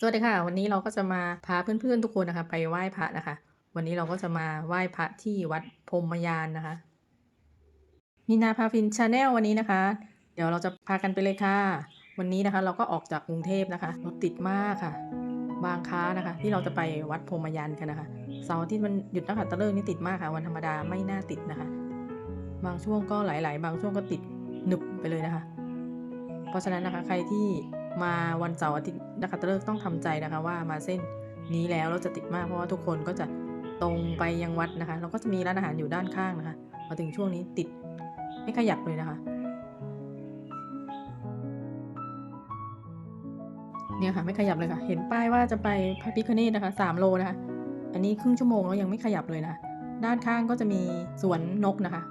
สวัสดีค่ะ วันนี้เราก็จะมาพาเพื่อนๆทุกคนนะคะ ไปไหว้พระนะคะ วันนี้เราก็จะมาไหว้พระที่วัดพรมยานนะคะ มีนาพาฟินชาแนลวันนี้นะคะ เดี๋ยวเราจะพากันไปเลยค่ะ วันนี้นะคะ เราก็ออกจากกรุงเทพนะคะรถติดมากค่ะ บางค้านะคะ ที่เราจะไปวัดพรมยานกันนะคะเสาร์ที่มันหยุดนักขัตฤกษ์นี่ติดมากค่ะ วันธรรมดาไม่น่าติดนะคะ บางช่วงก็หลาย ๆ บางช่วงก็ติดหนึบไปเลยนะคะ เพราะฉะนั้นนะคะใครที่ มาวันเสาร์อาทิตย์นักขัตฤกษ์ต้องทำใจนะคะว่ามาเส้นนี้แล้วเราจะติดมากเพราะว่าทุกคนก็จะตรงไปยังวัดนะคะแล้วก็จะมีร้านอาหารอยู่ด้านข้างนะคะมาถึงช่วงนี้ติดไม่ขยับเลยนะคะ เนี่ยค่ะไม่ขยับเลยค่ะ เห็นป้ายว่าจะไปพระพิคเนตนะคะสามโลนะคะ อันนี้ครึ่งชั่วโมงแล้วยังไม่ขยับเลยนะด้านข้างก็จะมีสวนนกนะคะ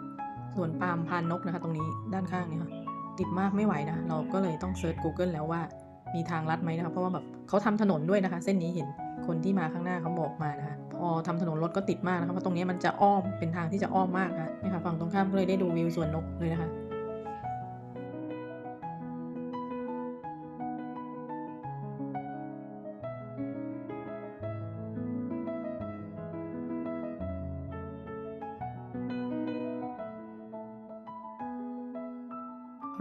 สวนปาล์มพานนกนะคะ ตรงนี้ด้านข้างเนี่ยค่ะ ติดมากไม่ไหวนะ เราก็เลยต้องเซิร์ช Google แล้วว่ามีทางลัดไหมนะคะ เพราะว่าแบบเขาทำถนนด้วยนะคะ เส้นนี้เห็นคนที่มาข้างหน้าเขาบอกมานะคะ พอทำถนนรถก็ติดมากนะคะ เพราะตรงนี้มันจะอ้อมเป็นทางที่จะอ้อมมากนะคะนี่ค่ะฝั่งตรงข้ามก็เลยได้ดูวิวสวนนกเลยนะคะ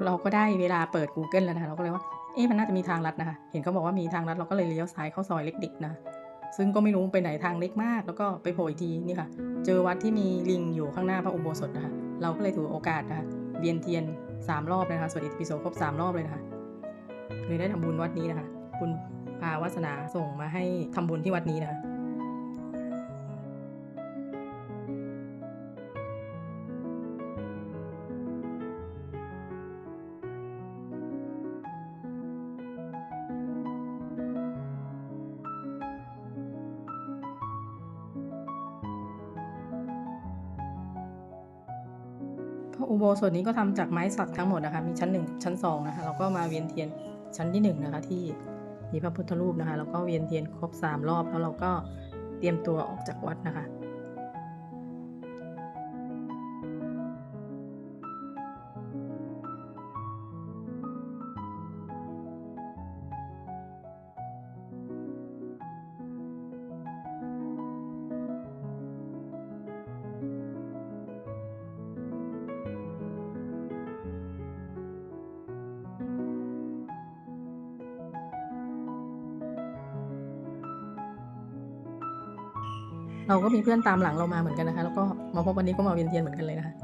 เราก็ได้เวลาเปิด Google แล้วนะคะเราก็เลยว่าเอ๊ะมันน่าจะมีทางลัดนะคะ เห็นเขาบอกว่ามีทางลัดเราก็เลยเลี้ยวซ้ายเข้าซอยเล็กดิกนะ ซึ่งก็ไม่รู้ไปไหนทางเล็กมาก แล้วก็ไปโผล่อีกทีนี่ค่ะ เจอวัดที่มีลิงอยู่ข้างหน้าพระอุโบสถนะคะ เราก็เลยถือโอกาสนะคะเวียนเทียนสามรอบเลยนะคะสวดอิติปิโสครบสามรอบเลยนะคะเลยได้ทำบุญวัดนี้นะคะ คุณพาวาสนาส่งมาให้ทำบุญที่วัดนี้นะคะ อุโบสถนี้ก็ทำจากไม้สักทั้งหมดนะคะ มีชั้นหนึ่งชั้นสองนะคะเราก็มาเวียนเทียนชั้นที่หนึ่งนะคะที่มีพระพุทธรูปนะคะ แล้วก็เวียนเทียนครบสามรอบแล้วเราก็เตรียมตัวออกจากวัดนะคะ เราก็มีเพื่อนตามหลังเรามาเหมือนกันนะคะ แล้วก็มาพบวันนี้ก็มาเวียนเทียนเหมือนกันเลยนะคะ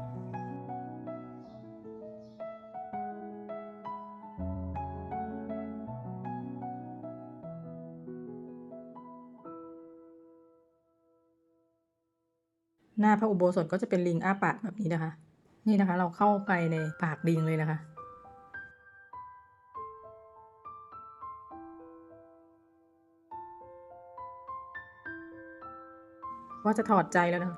หน้าพระอุโบสถก็จะเป็นลิงอ้าปากแบบนี้นะคะ นี่นะคะ เราเข้าไปในปากลิงเลยนะคะ ว่าจะถอดใจแล้วนะคะ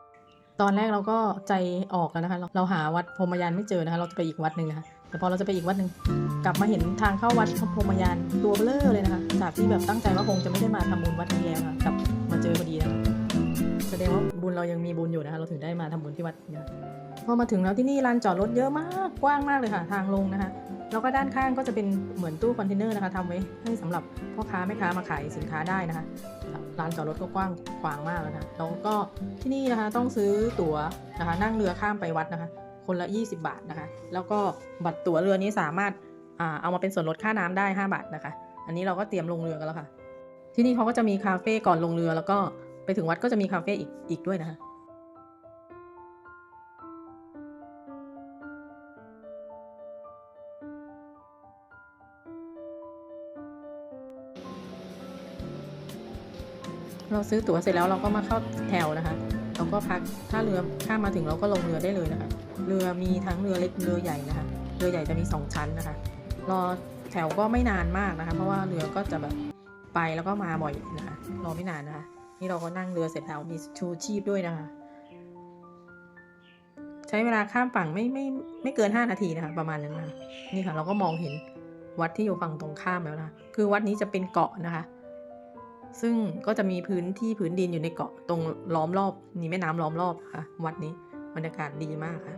ตอนแรกเราก็ใจออกแล้วนะคะเราเราหาวัดพรมยานไม่เจอนะคะ เราจะไปอีกวัดหนึ่งนะคะแต่พอเราจะไปอีกวัดหนึ่งกลับมาเห็นทางเข้าวัดพรมยานตัวเบลอเลยนะคะจากที่แบบตั้งใจว่าคงจะไม่ได้มาทำบุญวัดนี้แล้วค่ะกลับมาเจอพอดีนะคะแสดงว่าบุญเรายังมีบุญอยู่นะคะ เราถึงได้มาทำบุญที่วัดนะคะพอมาถึงแล้วที่นี่ลานจอดรถเยอะมากกว้างมากเลยค่ะ ทางลงนะคะแล้วก็ด้านข้างก็จะเป็นเหมือนตู้คอนเทนเนอร์นะคะทำไว้ให้สำหรับพ่อค้าแม่ค้ามาขายสินค้าได้นะคะ ลานจอดรถก็กว้างขวางมากเลยนะคะแล้วก็ที่นี่นะคะต้องซื้อตั๋วนะคะ นั่งเรือข้ามไปวัดนะคะ คนละ 20 บาทนะคะ แล้วก็บัตรตั๋วเรือนี้สามารถอ่าเอามาเป็นส่วนลดค่าน้ำได้ 5 บาทนะคะ อันนี้เราก็เตรียมลงเรือกันแล้วค่ะ ที่นี่เขาก็จะมีคาเฟ่ก่อนลงเรือแล้วก็ไปถึงวัดก็จะมีคาเฟ่อีกอีกด้วยนะคะ เราซื้อตั๋วเสร็จแล้วเราก็มาเข้าแถวนะคะ เราก็พักถ้าเรือข้ามาถึงเราก็ลงเรือได้เลยนะคะ เรือมีทั้งเรือเล็กเรือใหญ่นะคะ เรือใหญ่จะมีสองชั้นนะคะ รอแถวก็ไม่นานมากนะคะ เพราะว่าเรือก็จะแบบไปแล้วก็มาบ่อยนะคะ รอไม่นานนะคะ นี่เราก็นั่งเรือเสร็จแล้วมีชูชีพด้วยนะคะ ใช้เวลาข้ามฝั่งไม่ไม่ไม่เกิน 5 นาทีนะคะ ประมาณนั้นนะะนี่ค่ะเราก็มองเห็นวัดที่อยู่ฝั่งตรงข้ามแล้วนะคะคือวัดนี้จะเป็นเกาะนะคะ ซึ่งก็จะมีพื้นที่พื้นดินอยู่ในเกาะตรงล้อมรอบมีแม่น้ำล้อมรอบค่ะ วัดนี้บรรยากาศดีมากค่ะ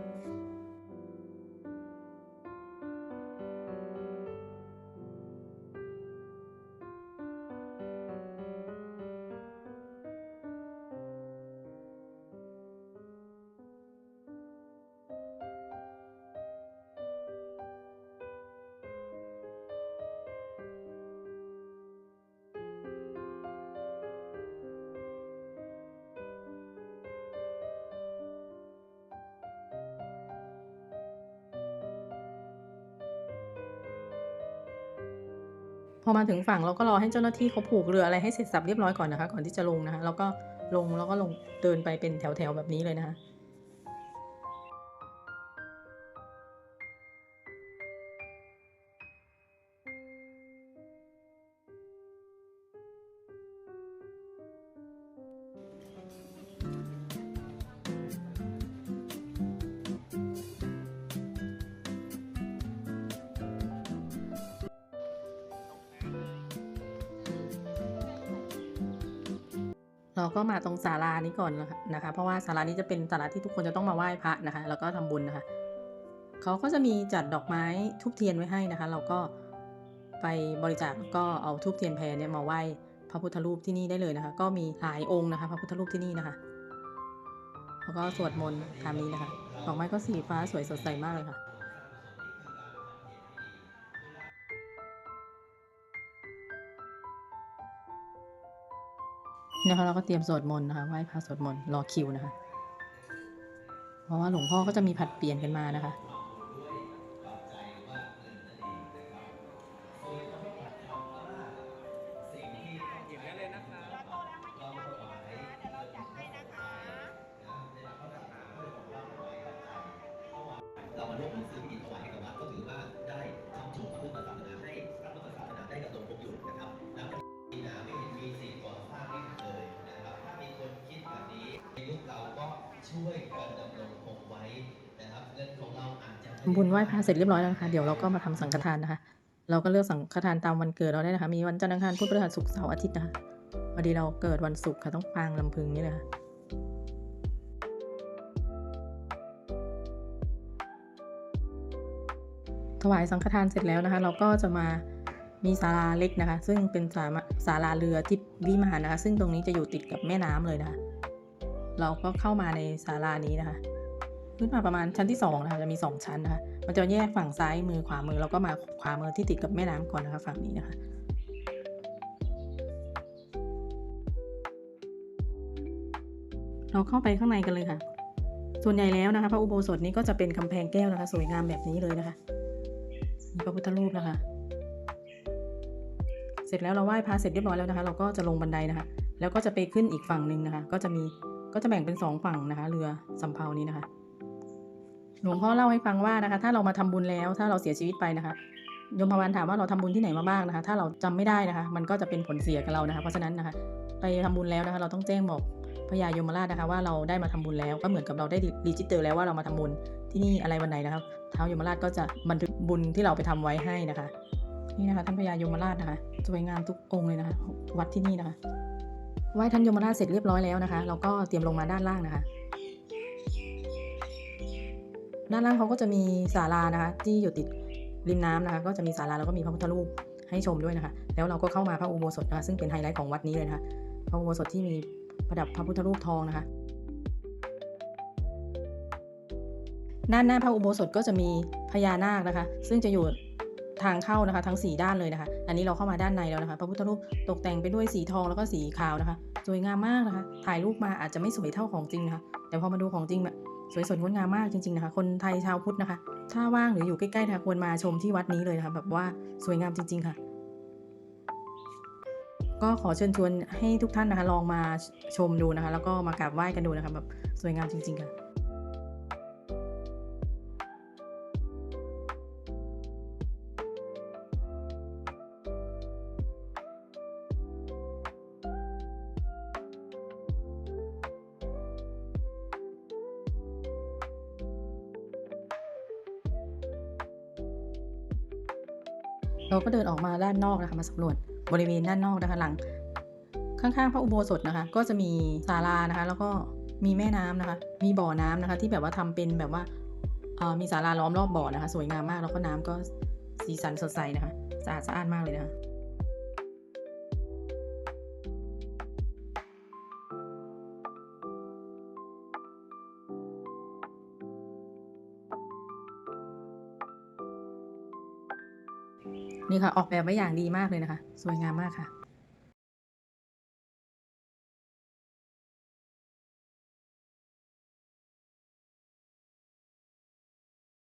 อมาถึงฝั่งเราก็รอให้เจ้าหน้าที่เขาผูกเรืออะไรให้เสร็จสับเรียบร้อยก่อนนะคะ ก่อนที่จะลงนะคะแล้วก็ลงแล้วก็ลงเดินไปเป็นแถวๆแบบนี้เลยนะคะ เราก็มาตรงศาลานี้ก่อนนะคะ เพราะว่าศาลานี้จะเป็นศาลาที่ทุกคนจะต้องมาไหว้พระนะคะ แล้วก็ทำบุญนะคะ เขาก็จะมีจัดดอกไม้ทุบเทียนไว้ให้นะคะ เราก็ไปบริจาคก็เอาทุบเทียนแพรเนี่ยมาไหว้พระพุทธรูปที่นี่ได้เลยนะคะ ก็มีหลายองค์นะคะ พระพุทธรูปที่นี่นะคะ แล้วก็สวดมนต์ตามนี้นะคะ ดอกไม้ก็สีฟ้าสวยสดใสมากเลยค่ะ นะคะเราก็เตรียมสวดมนต์นะคะไหว้พระสวดมนต์รอคิวนะคะ เพราะว่าหลวงพ่อก็จะมีผัดเปลี่ยนกันมานะคะ อาจจะไม่ทำบุญไหว้พระเสร็จเรียบร้อยแล้วนะคะ เดี๋ยวเราก็มาทำสังฆทานนะคะ เราก็เลือกสังฆทานตามวันเกิดเราได้นะคะ มีวันจันทร์อังคารพุธพฤหัสศุกร์เสาร์อาทิตย์นะคะพอดีเราเกิดวันศุกร์ค่ะต้องปางลำพึงนี่เลยค่ะถวายสังฆทานเสร็จแล้วนะคะ เราก็จะมามีศาลาเล็กนะคะ ซึ่งเป็นศาลาศาลาเรือที่วิมานนะคะ ซึ่งตรงนี้จะอยู่ติดกับแม่น้ำเลยนะคะ เราก็เข้ามาในศาลานี้นะคะ ขึ้นมาประมาณชั้นที่สองนะคะจะมีสองชั้นนะคะมันจะแยกฝั่งซ้ายมือขวามือแล้วก็มาขวามือที่ติดกับแม่น้ำก่อนนะคะฝั่งนี้นะคะเราเข้าไปข้างในกันเลยค่ะ ส่วนใหญ่แล้วนะคะพระอุโบสถนี้ก็จะเป็นกำแพงแก้วนะคะ สวยงามแบบนี้เลยนะคะมีพระพุทธรูปนะคะ เสร็จแล้วเราไหว้พระเสร็จเรียบร้อยแล้วนะคะ เราก็จะลงบันไดนะคะ แล้วก็จะไปขึ้นอีกฝั่งหนึ่งนะคะ ก็จะมีก็จะแบ่งเป็นสองฝั่งนะคะ เรือสำเภานี้นะคะ หลวงพ่อเล่าให้ฟังว่านะคะ ถ้าเรามาทำบุญแล้ว ถ้าเราเสียชีวิตไปนะคะโยมพวันถามว่าเราทำบุญที่ไหนมาบ้างนะคะ ถ้าเราจำไม่ได้นะคะ มันก็จะเป็นผลเสียกับเรานะคะ เพราะฉะนั้นนะคะ ไปทำบุญแล้วนะคะ เราต้องแจ้งบอกพญายมราชนะคะ ว่าเราได้มาทำบุญแล้ว ก็เหมือนกับเราได้รีจิสเตอร์แล้วว่าเรามาทำบุญที่นี่อะไรวันไหนนะครับท้าวยมราชก็จะบันทึกบุญที่เราไปทำไว้ให้นะคะ นี่นะคะท่านพญายมราชนะคะสวยงามทุกองค์เลยนะคะ วัดที่นี่นะคะไหว้ท่านยมราชเสร็จเรียบร้อยแล้วนะคะ เราก็เตรียมลงมาด้านล่างนะคะ ด้านล่างเขาก็จะมีศาลานะคะ ที่อยู่ติดริมน้ำนะคะ ก็จะมีศาลาแล้วก็มีพระพุทธรูปให้ชมด้วยนะคะ แล้วเราก็เข้ามาพระอุโบสถนะคะซึ่งเป็นไฮไลท์ของวัดนี้เลยนะคะ พระอุโบสถที่มีประดับพระพุทธรูปทองนะคะ ด้านหน้าพระอุโบสถก็จะมีพญานาคนะคะ ซึ่งจะอยู่ทางเข้านะคะ ทั้ง 4 ด้านเลยนะคะ อันนี้เราเข้ามาด้านในแล้วนะคะ พระพุทธรูปตกแต่งไปด้วยสีทองแล้วก็สีขาวนะคะ สวยงามมากนะคะ ถ่ายรูปมาอาจจะไม่สวยเท่าของจริงนะคะ แต่พอมาดูของจริงแบบ สวยสดงดงามมากจริงๆนะคะ คนไทยชาวพุทธนะคะ ถ้าว่างหรืออยู่ใกล้ๆนะคะควรมาชมที่วัดนี้เลยนะคะ แบบว่าสวยงามจริง ๆค่ะ ก็ขอเชิญชวนให้ทุกท่านนะคะ ลองมาชมดูนะคะ แล้วก็มากราบไหว้กันดูนะคะแบบสวยงามจริง ๆ ค่ะ เราก็เดินออกมาด้านนอกนะคะมาสำรวจบริเวณด้านนอกนะคะหลัง ข้างๆพระอุโบสถนะคะ ก็จะมีศาลานะคะ แล้วก็มีแม่น้ำนะคะ มีบ่อน้ำนะคะ ที่แบบว่าทำเป็นแบบว่ามีศาลาล้อมรอบบ่อนะคะ สวยงามมากแล้วก็น้ำก็สีสันสดใสนะคะสะอาดสะอ้านมากเลยนะคะ นี่ค่ะ ออกแบบไว้อย่างดีมากเลยนะคะ สวยงามมากค่ะ